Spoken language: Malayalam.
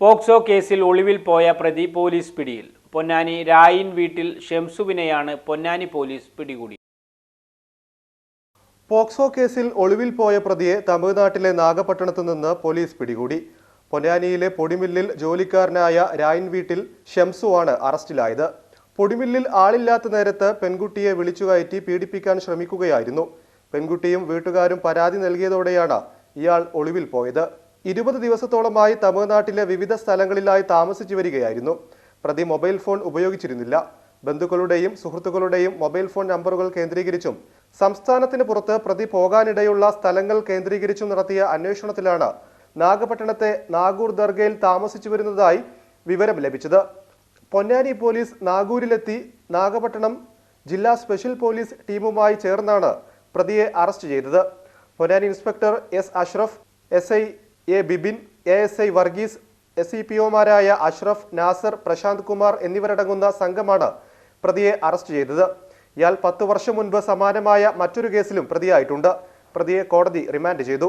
പോക്സോ കേസിൽ ഒളിവിൽ പോയ പ്രതി പോലീസ് പിടിയിൽ. പൊന്നാനി രായിൻ വീട്ടിൽ ഷംസുവിനെയാണ് പൊന്നാനി പോലീസ് പിടികൂടി പോക്സോ കേസിൽ ഒളിവിൽ പോയ പ്രതിയെ തമിഴ്നാട്ടിലെ നാഗപട്ടണത്ത് നിന്ന് പോലീസ് പിടികൂടി. പൊന്നാനിയിലെ പൊടിമില്ലിൽ ജോലിക്കാരനായ രായിൻ വീട്ടിൽ ഷംസുവാണ് അറസ്റ്റിലായത്. പൊടിമില്ലിൽ ആളില്ലാത്ത നേരത്ത് പെൺകുട്ടിയെ വിളിച്ചുകയറ്റി പീഡിപ്പിക്കാൻ ശ്രമിക്കുകയായിരുന്നു. പെൺകുട്ടിയും വീട്ടുകാരും പരാതി നൽകിയതോടെയാണ് ഇയാൾ ഒളിവിൽ പോയത്. ഇരുപത് ദിവസത്തോളമായി തമിഴ്നാട്ടിലെ വിവിധ സ്ഥലങ്ങളിലായി താമസിച്ചു വരികയായിരുന്നു. പ്രതി മൊബൈൽ ഫോൺ ഉപയോഗിച്ചിരുന്നില്ല. ബന്ധുക്കളുടെയും സുഹൃത്തുക്കളുടെയും മൊബൈൽ ഫോൺ നമ്പറുകൾ കേന്ദ്രീകരിച്ചും സംസ്ഥാനത്തിന് പുറത്ത് പ്രതി പോകാനിടയുള്ള സ്ഥലങ്ങൾ കേന്ദ്രീകരിച്ചും നടത്തിയ അന്വേഷണത്തിലാണ് നാഗപട്ടണത്തെ നാഗൂർ ദർഗയിൽ താമസിച്ചു വരുന്നതായി വിവരം ലഭിച്ചത്. പൊന്നാനി പോലീസ് നാഗൂരിലെത്തി നാഗപട്ടണം ജില്ലാ സ്പെഷ്യൽ പോലീസ് ടീമുമായി ചേർന്നാണ് പ്രതിയെ അറസ്റ്റ് ചെയ്തത്. Ponnani inspector S Ashraf S I A Bibin A S I Varghese S E P ഒമാരായ Ashraf Nasar Prashant Kumar എന്നിവരടങ്ങുന്ന സംഘമാണ് പ്രതിയെ അറസ്റ്റ് ചെയ്തത്. ഇയാൾ പത്ത് വർഷം മുൻപ് സമാനമായ മറ്റൊരു കേസിലും പ്രതിയായിട്ടുണ്ട്. പ്രതിയെ കോടതി റിമാൻഡ് ചെയ്തു.